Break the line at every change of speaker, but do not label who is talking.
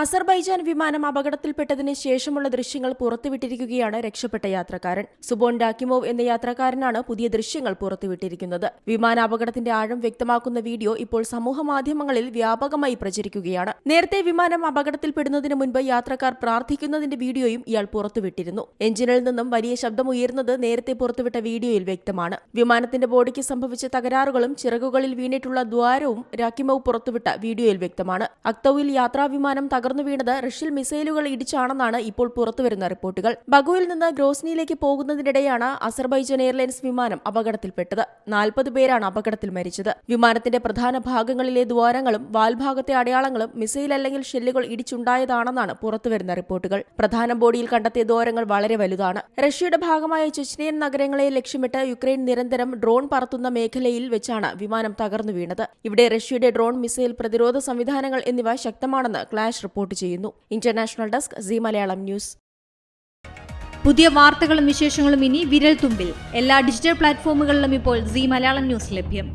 Azerbaijan വിമാനം അപകടത്തിൽപ്പെട്ടതിന് ശേഷമുള്ള ദൃശ്യങ്ങൾ പുറത്തുവിട്ടിരിക്കുകയാണ് രക്ഷപ്പെട്ട യാത്രക്കാരൻ. സുബോൺ ഡാക്കിമോവ് എന്ന യാത്രക്കാരനാണ് പുതിയ ദൃശ്യങ്ങൾ പുറത്തുവിട്ടിരിക്കുന്നത്. വിമാനാപകടത്തിന്റെ ആഴം വ്യക്തമാക്കുന്ന വീഡിയോ ഇപ്പോൾ സമൂഹമാധ്യമങ്ങളിൽ വ്യാപകമായി പ്രചരിക്കുകയാണ്. നേരത്തെ വിമാനം അപകടത്തിൽപ്പെടുന്നതിന് മുൻപ് യാത്രക്കാർ പ്രാർത്ഥിക്കുന്നതിന്റെ വീഡിയോയും ഇയാൾ പുറത്തുവിട്ടിരുന്നു. എഞ്ചിനിൽ നിന്നും വലിയ ശബ്ദമുയർന്നത് നേരത്തെ പുറത്തുവിട്ട വീഡിയോയിൽ വ്യക്തമാണ്. വിമാനത്തിന്റെ ബോഡിക്ക് സംഭവിച്ച തകരാറുകളും ചിറകുകളിൽ വീണിട്ടുള്ള ദ്വാരവും രാക്കിമോവ് പുറത്തുവിട്ട വീഡിയോയിൽ വ്യക്തമാണ്. അക്തൌവിൽ യാത്രാ വിമാനം തകർന്നു വീണത് റഷ്യൻ മിസൈലുകൾ ഇടിച്ചാണെന്നാണ് ഇപ്പോൾ പുറത്തുവരുന്ന റിപ്പോർട്ടുകൾ. ബഗുവിൽ നിന്ന് ഗ്രോസ്നിയിലേക്ക് പോകുന്നതിനിടെയാണ് അസർബൈജാൻ എയർലൈൻസ് വിമാനം അപകടത്തിൽപ്പെട്ടത്. നാൽപ്പത് പേരാണ് അപകടത്തിൽ മരിച്ചത്. വിമാനത്തിന്റെ പ്രധാന ഭാഗങ്ങളിലെ ദ്വാരങ്ങളും വാൽഭാഗത്തെ അടയാളങ്ങളും മിസൈൽ അല്ലെങ്കിൽ ഷെല്ലുകൾ ഇടിച്ചുണ്ടായതാണെന്നാണ് പുറത്തുവരുന്ന റിപ്പോർട്ടുകൾ. പ്രധാന ബോഡിയിൽ കണ്ടെത്തിയ ദ്വാരങ്ങൾ വളരെ വലുതാണ്. റഷ്യയുടെ ഭാഗമായ ചെച്നിയൻ നഗരങ്ങളെ ലക്ഷ്യമിട്ട് യുക്രൈൻ നിരന്തരം ഡ്രോൺ പറത്തുന്ന മേഖലയിൽ വെച്ചാണ് വിമാനം തകർന്നു വീണത്. ഇവിടെ റഷ്യയുടെ ഡ്രോൺ മിസൈൽ പ്രതിരോധ സംവിധാനങ്ങൾ എന്നിവ ശക്തമാണെന്ന് ക്ലാഷ് റിപ്പോർട്ട് ചെയ്യുന്നു. International desk C Malayalam news.
പുതിയ വാർത്തകളും വിശേഷങ്ങളും ഇനി വിരൽ തുമ്പിൽ എല്ലാ ഡിജിറ്റൽ പ്ലാറ്റ്ഫോമുകളിലും ഇപ്പോൾ സി മലയാളം ന്യൂസ് ലഭ്യം.